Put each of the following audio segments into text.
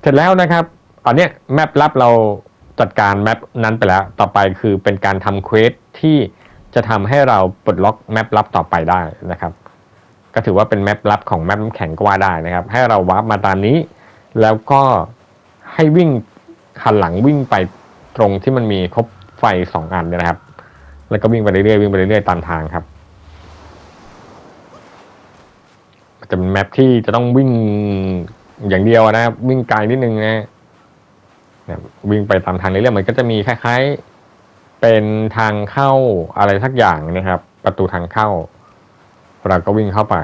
เสร็จแล้วนะครับอันนี้แมปลับเราจัดการแมปนั้นไปแล้ว ต่อไปคือเป็นการทำเควสที่จะทำให้เราปลดล็อกแมปลับต่อไปได้นะครับก็ถือว่าเป็นแมปลับของแมปแข็งก็ว่าได้นะครับ ให้เราวาร์ปมาตามนี้ แล้วก็ให้วิ่งหันหลังวิ่งไปตรงที่มันมีครบไฟสองอันเนี่ยนะครับ แล้วก็วิ่งไปเรื่อยๆวิ่งไปเรื่อยๆตามทางครับจะเป็นแมปที่จะต้องวิ่ง อย่างเดียวนะครับวิ่งไกลนิดนึงนะเนี่ยวิ่งไปตามทางเรื่อยๆมันก็จะมีคล้ายๆ เป็นทางเข้าอะไรสักอย่างนะครับ ประตูทางเข้า เราก็วิ่งเข้าไป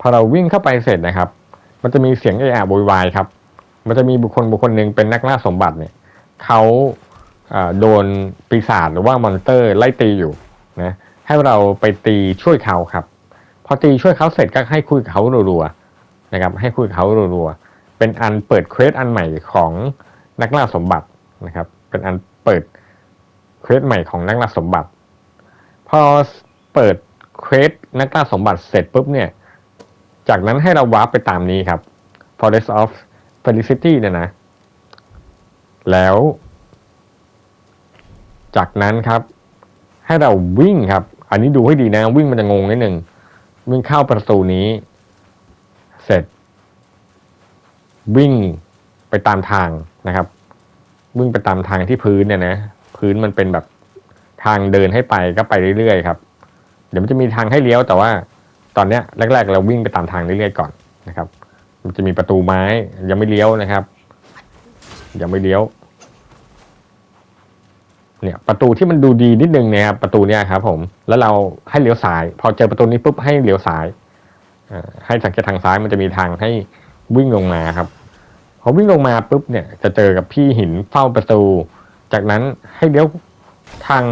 พอเราวิ่งเข้าไปเสร็จนะครับ มันจะมีเสียงเอะอะโวยวายครับ มันจะมีบุคคลบุคคลหนึ่งเป็นนักล่าสมบัติเนี่ยเขาโดนปีศาจหรือว่ามอนเตอร์ไล่ตีอยู่นะให้เราไปตีช่วยเขาครับ พอตีช่วยเขาเสร็จก็ให้คุยกับเขารัวๆ นะครับให้คุยกับเขารัวๆ เป็นอันเปิดเควสอันใหม่ของนักล่าสมบัตินะครับ เป็นอันเปิดเควสใหม่ของนักล่าสมบัติ พอเปิดเควสนักล่าสมบัติเสร็จปุ๊บเนี่ย จากนั้นให้เราวาร์ปไปตามนี้ครับ Forest of Felicity เนี่ยนะ แล้ว จากนั้นครับ ให้เราวิ่งครับ อันนี้ดูให้ดีนะ วิ่งมันจะงงนิดนึงวิ่งเข้าประตูนี้ เสร็จ วิ่งไปตามทางนะครับ วิ่งไปตามทางที่พื้นเนี่ยนะพื้นมันเป็นแบบทางเดินให้ไปก็ไปเรื่อยๆครับ เดี๋ยวมันจะมีทางให้เลี้ยวแต่ว่าตอนเนี้ยแรก ๆ เราวิ่งไปตามทางเรื่อยๆก่อนนะครับ มันจะมีประตูไม้ยังไม่เลี้ยวนะครับ ยังไม่เลี้ยว เนี่ยประตูที่มันดูดีนิดนึงเนี่ยครับประตูเนี่ยครับผมแล้วเราให้เลี้ยวซ้าย พอเจอประตูนี้ปุ๊บให้เลี้ยวซ้าย ให้สังเกตทางซ้ายมันจะมีทางให้วิ่งลงมาครับพอวิ่งลงมาปุ๊บเนี่ยจะเจอกับพี่หินเฝ้าประตู จากนั้นให้เลี้ยวทาง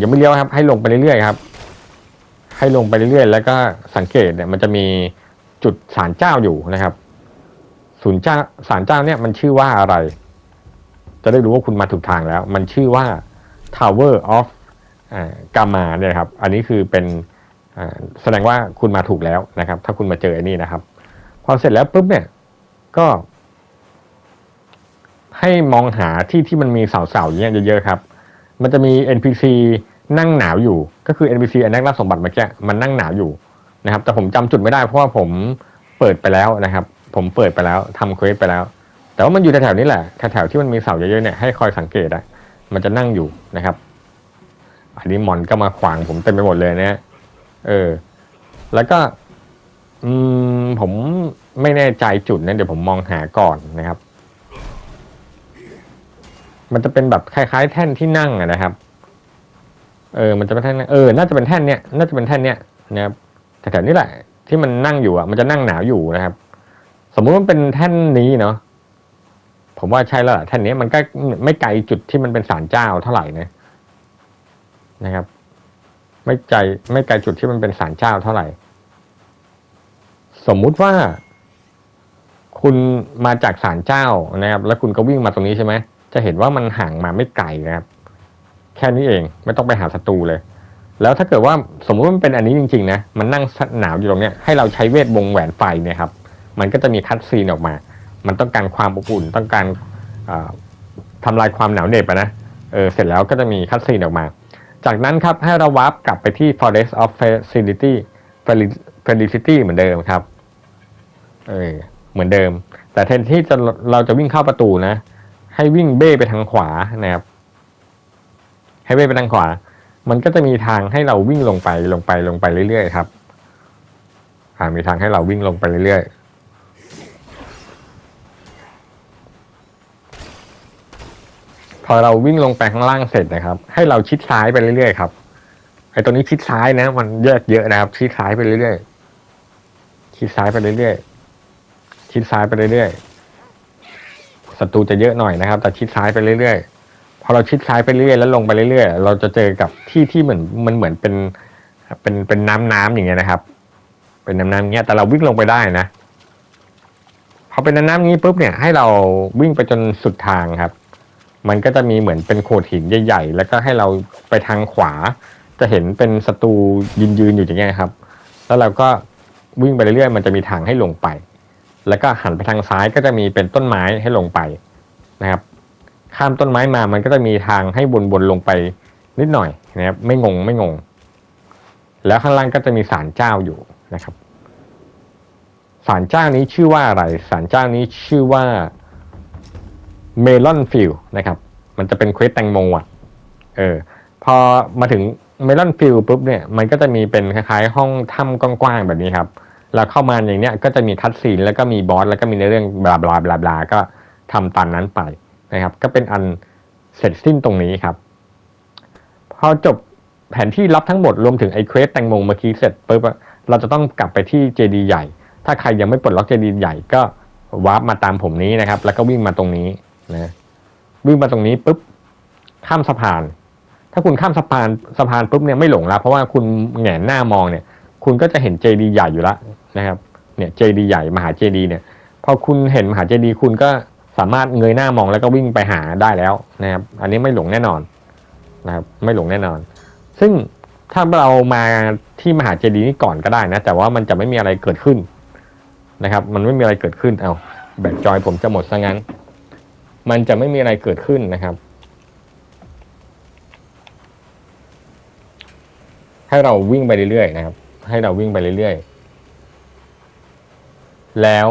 ยังไม่เลี้ยวครับ ให้ลงไปเรื่อยๆครับ ให้ลงไปเรื่อยๆ แล้วก็สังเกตเนี่ยมันจะมีจุดศาลเจ้าอยู่นะครับศูนย์เจ้าศาลเจ้าเนี่ยมันชื่อว่าอะไร จะได้รู้ว่าคุณมาถูกทางแล้ว มันชื่อว่า Tower of กามาเนี่ยครับ อันนี้คือเป็น แสดงว่าคุณมาถูกแล้วนะครับ ถ้าคุณมาเจออันนี้นะครับ พอเสร็จแล้วปุ๊บเนี่ยก็ ให้มองหาที่ที่มันมีเสาๆอย่างเงี้ยเยอะๆครับ มันจะมี NPC นั่งหนาวอยู่ ก็คือ NPC อันนักล่าสมบัติเมื่อกี้มันนั่งหนาวอยู่นะครับ แต่ผมจำจุดไม่ได้เพราะว่าผมเปิดไปแล้วนะครับ ผมเปิดไปแล้วทำเควสไปแล้ว แต่ว่ามันอยู่แถวๆนี้แหละแถวๆที่มันมีเสาเยอะๆเนี่ยให้คอยสังเกตอะมันจะนั่งอยู่นะครับ อันนี้มอนก็มาขวางผมเต็มไปหมดเลยเนี่ย เออ แล้วก็ อืม ผมไม่แน่ใจจุดนั้นเดี๋ยวผมมองหาก่อนนะครับ มันจะเป็นแบบคล้ายๆ แท่นที่นั่งนะครับ เออ มันจะเป็นแท่นเออ น่าจะเป็นแท่นเนี้ยน่าจะเป็นแท่นเนี้ยนะครับแถวๆนี้แหละ ที่มันนั่งอยู่อะ มันจะนั่งหนาวอยู่นะครับ สมมุติว่ามันเป็นแท่นนี้เนาะผมว่าใช่แล้วล่ะแท่นนี้มันก็ไม่ไกลจุดที่มันเป็นศาลเจ้าเท่าไหร่นะนะครับ ไม่ไกลไม่ไกลจุดที่มันเป็นศาลเจ้าเท่าไหร่ สมมุติว่า คุณมาจากศาลเจ้านะครับ แล้วคุณก็วิ่งมาตรงนี้ใช่ไหมจะเห็นว่ามันห่างมาไม่ไกลนะครับ แค่นี้เองไม่ต้องไปหาศัตรูเลย แล้วถ้าเกิดว่าสมมุติว่ามันเป็นอันนี้จริงๆนะมันนั่งหนาวอยู่ตรงเนี้ยให้เราใช้เวทวงแหวนไฟเนี่ยครับ มันก็จะมีคัตซีนออกมา มันต้องการความอบอุ่นต้องการอ่าทำลายความหนาวเหน็บนะเออเสร็จแล้วก็จะมีคัตซีนออกมา จากนั้นครับให้เราวาร์ปกลับไปที่ Forest of Facility Felicity เหมือนเดิมครับเออเหมือนเดิม แต่แทนที่จะเราจะวิ่งเข้าประตูนะ ให้วิ่งเบ้ไปทางขวานะครับ ให้เบ้ไปทางขวา มันก็จะมีทางให้เราวิ่งลงไปลงไปลงไปเรื่อยๆครับมีทางให้เราวิ่งลงไปเรื่อยๆ อเราวิ่งลงไปข้างล่างเสร็จนะครับ ให้เราชิดซ้ายไปเรื่อยๆครับไอ้ตัวนี้ชิดซ้ายนะ มันแยกเยอะนะครับ ชิดซ้ายไปเรื่อยๆชิดซ้ายไปเรื่อยๆชิดซ้ายไปเรื่อยๆศัตรูจะเยอะหน่อยนะครับ แต่ชิดซ้ายไปเรื่อยๆพอเราชิดซ้ายไปเรื่อยๆแล้วลงไปเรื่อยๆเราจะเจอกับที่ที่เหมือนมันเหมือนเป็น เป็นเป็นน้ำน้ำอย่างเงี้ยนะครับ เป็นน้ำน้ำเงี้ยแต่เราวิ่งลงไปได้นะพอเป็นน้ำน้ำอย่างงี้ปุ๊บเนี่ยให้เราวิ่งไปจนสุดทางครับ มันก็จะมีเหมือนเป็นโขดหินใหญ่ๆ แล้วก็ให้เราไปทางขวา จะเห็นเป็นศัตรูยืนยืนๆอยู่อย่างเงี้ยครับ แล้วเราก็วิ่งไปเรื่อยๆ มันจะมีทางให้ลงไป แล้วก็หันไปทางซ้ายก็จะมีเป็นต้นไม้ให้ลงไปนะครับ ข้ามต้นไม้มา มันก็จะมีทางให้วนๆลงไปนิดหน่อยนะครับ ไม่งงไม่งง แล้วข้างล่างก็จะมีศาลเจ้าอยู่นะครับศาลเจ้านี้ชื่อว่าอะไรศาลเจ้านี้ชื่อว่า เมลอนฟิลนะครับ มันจะเป็นเควสแตงโมอะเออพอมาถึงเมลอนฟิลปุ๊บเนี่ยมันก็จะมีเป็นคล้ายๆ ห้องถ้ำกว้างๆแบบนี้ครับแล้วเข้ามาอย่างเนี้ยก็จะมีคัดซีนแล้วก็มีบอสแล้วก็มีในเรื่องบลาบลาบลาบลาก็ทำตามนั้นไปนะครับ ก็เป็นอันเสร็จสิ้นตรงนี้ครับ พอจบแผนที่รับทั้งหมดรวมถึงไอ้เควสแตงโมเมื่อกี้เสร็จปุ๊บเราจะต้องกลับไปที่เจดีใหญ่ ถ้าใครยังไม่ปลดล็อกเจดีใหญ่ก็วาร์ปมาตามผมนี้นะครับ แล้วก็วิ่งมาตรงนี้ นะวิ่งมาตรงนี้ปุ๊บข้ามสะพาน ถ้าคุณข้ามสะพานสะพานปุ๊บเนี่ยไม่หลงแล้วเพราะว่าคุณแหงนหน้ามองเนี่ย คุณก็จะเห็นเจดีใหญ่อยู่แล้วนะครับ เนี่ยเจดีใหญ่มหาเจดีเนี่ยพอคุณเห็นมหาเจดีคุณก็สามารถเงยหน้ามองแล้วก็วิ่งไปหาได้แล้วนะครับ อันนี้ไม่หลงแน่นอนนะครับ ไม่หลงแน่นอน ซึ่งถ้าเรามาที่มหาเจดีย์นี้ก่อนก็ได้นะ แต่ว่ามันจะไม่มีอะไรเกิดขึ้นนะครับ มันไม่มีอะไรเกิดขึ้นเอาแบตจอยผมจะหมดซะงั้น มันจะไม่มีอะไรเกิดขึ้นนะครับ ให้เราวิ่งไปเรื่อยๆนะครับ ให้เราวิ่งไปเรื่อยๆ แล้ว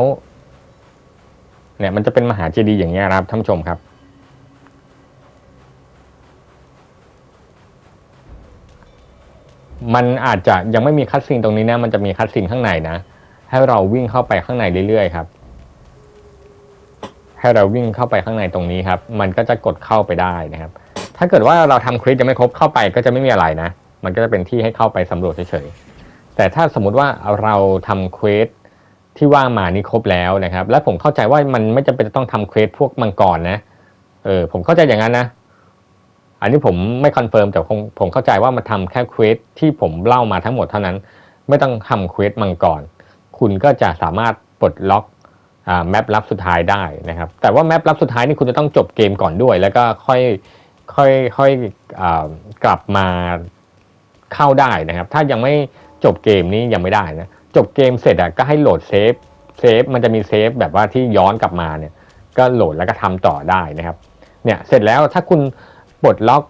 เนี่ยมันจะเป็นมหาเจดีย์อย่างเงี้ครับท่านผู้ชมครับมันอาจจะยังไม่มีคัดซีนตรงนี้นะ มันจะมีคัดซีนข้างในนะ ให้เราวิ่งเข้าไปข้างในเรื่อยๆครับ ให้เราวิ่งเข้าไปข้างในตรงนี้ครับ มันก็จะกดเข้าไปได้นะครับ ถ้าเกิดว่าเราทำคลิปยังไม่ครบเข้าไปก็จะไม่มีอะไรนะ มันก็จะเป็นที่ให้เข้าไปสำรวจเฉยๆ แต่ถ้าสมมุติว่าเราทำเควสที่ว่างมานี่ครบแล้วนะครับ และผมเข้าใจว่ามันไม่จำเป็นจะต้องทำเควสพวกมังกรนะ เออผมเข้าใจอย่างนั้นนะ อันนี้ผมไม่คอนเฟิร์มแต่คงผมเข้าใจว่ามันทำแค่เควสที่ผมเล่ามาทั้งหมดเท่านั้น ไม่ต้องทำเควสมังกร คุณก็จะสามารถปลดล็อก แมปลับสุดท้ายได้นะครับ แต่ว่าแมปลับสุดท้ายนี่คุณจะต้องจบเกมก่อนด้วย แล้วก็ค่อยค่อยค่อยอกลับมาเข้าได้นะครับ ถ้ายังไม่จบเกมนี้ยังไม่ได้นะ จบเกมเสร็จอะก็ให้โหลดเซฟเซฟมันจะมีเซฟแบบว่าที่ย้อนกลับมาเนี่ย ก็โหลดแล้วก็ทำต่อได้นะครับ เนี่ยเสร็จแล้วถ้าคุณปลดล็อก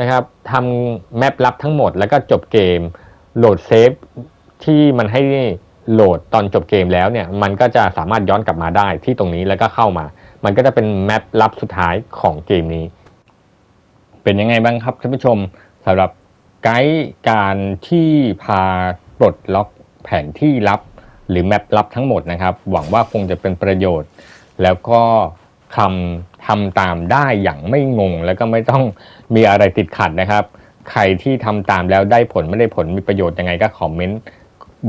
นะครับทำแมปลับทั้งหมดแล้วก็จบเกมโหลดเซฟที่มันให้ โหลดตอนจบเกมแล้วเนี่ยมันก็จะสามารถย้อนกลับมาได้ที่ตรงนี้แล้วก็เข้ามา มันก็จะเป็นแมปลับสุดท้ายของเกมนี้ เป็นยังไงบ้างครับท่านผู้ชมสำหรับไกด์การที่พาปลดล็อกแผนที่ลับ หรือแมปลับทั้งหมดนะครับ หวังว่าคงจะเป็นประโยชน์ แล้วก็ทำทำตามได้อย่างไม่งง แล้วก็ไม่ต้องมีอะไรติดขัดนะครับ ใครที่ทำตามแล้วได้ผลไม่ได้ผลมีประโยชน์ยังไงก็คอมเมนต์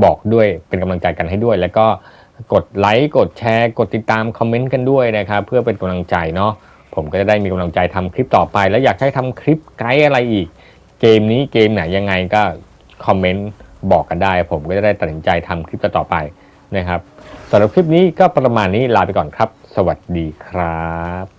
บอกด้วยเป็นกำลังใจกันให้ด้วย แล้วก็กดไลค์กดแชร์ กดติดตามคอมเมนต์กันด้วยนะครับเพื่อเป็นกำลังใจเนาะผมก็จะได้มีกำลังใจทำคลิปต่อไป แล้วอยากให้ทำคลิปไกด์อะไรอีก เกมนี้เกมไหนยังไงก็คอมเมนต์บอกกันได้ ผมก็จะได้ตัดสินใจทำคลิปต่อไปนะครับสำหรับคลิปนี้ก็ประมาณนี้ลาไปก่อนครับ สวัสดีครับ